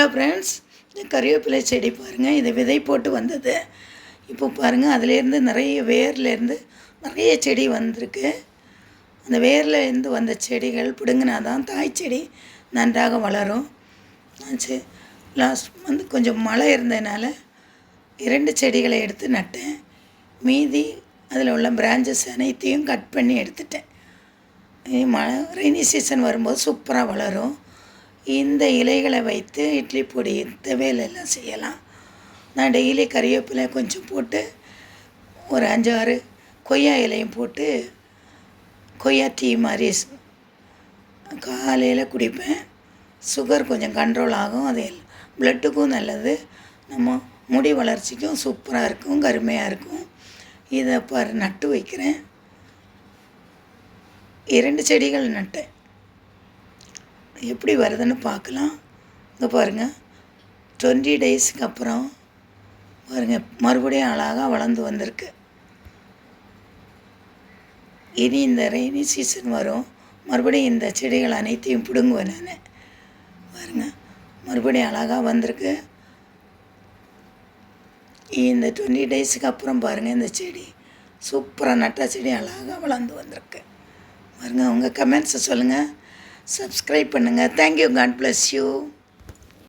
Hello friends இந்த கறிவேப்பிலை செடி பாருங்கள் இது விதை போட்டு வந்தது. இப்போ பாருங்கள் அதுலேருந்து நிறைய வேர்லேருந்து நிறைய செடி வந்திருக்கு. அந்த வேர்லேருந்து வந்த செடிகள் பிடுங்கினா தான் தாய் செடி நன்றாக வளரும். ஆச்சு. லாஸ்ட் வந்து கொஞ்சம் மழை இருந்ததுனால இரண்டு செடிகளை எடுத்து நட்டேன். மீதி அதில் உள்ள பிரான்ச்சஸ் அனைத்தையும் கட் பண்ணி எடுத்துட்டேன். மழை ரெய்னி சீசன் வரும்போது சூப்பராக வளரும். இந்த இலைகளை வைத்து இட்லி பொடி துவையல் எல்லாம் செய்யலாம். நான் டெய்லி கறிவேப்பிலை கொஞ்சம் போட்டு ஒரு அஞ்சாறு கொய்யா இலையும் போட்டு கொய்யா டீ மாதிரி காலையில் குடிப்பேன். சுகர் கொஞ்சம் கண்ட்ரோல் ஆகும். அது ப்ளட்டுக்கும் நல்லது. நம்ம முடி வளர்ச்சிக்கும் சூப்பராக இருக்கும் கருமையாக இருக்கும். இதை பாரு நட்டு வைக்கிறேன். இரண்டு செடிகள் நட்டேன். எப்படி வருதுன்னு பார்க்கலாம். இங்கே பாருங்கள் டுவெண்ட்டி டேஸ்க்கு அப்புறம் பாருங்கள் மறுபடியும் அழகாக வளர்ந்து வந்திருக்கு. இனி இந்த ரெய்னி சீசன் வரும். மறுபடியும் இந்த செடிகள் அனைத்தையும் பிடுங்குவேன் நான். பாருங்க. மறுபடியும் அழகாக வந்திருக்கு. இந்த டுவெண்ட்டி டேஸுக்கு அப்புறம் பாருங்கள் இந்த செடி. சூப்பராக நட்ட செடி அழகாக வளர்ந்து வந்திருக்கு. பாருங்கள் உங்கள் கமெண்ட்ஸை சொல்லுங்கள் சப்ஸ்கிரைப் பண்ணுங்கள் தேங்க்யூ காட் ப்ளஸ் யூ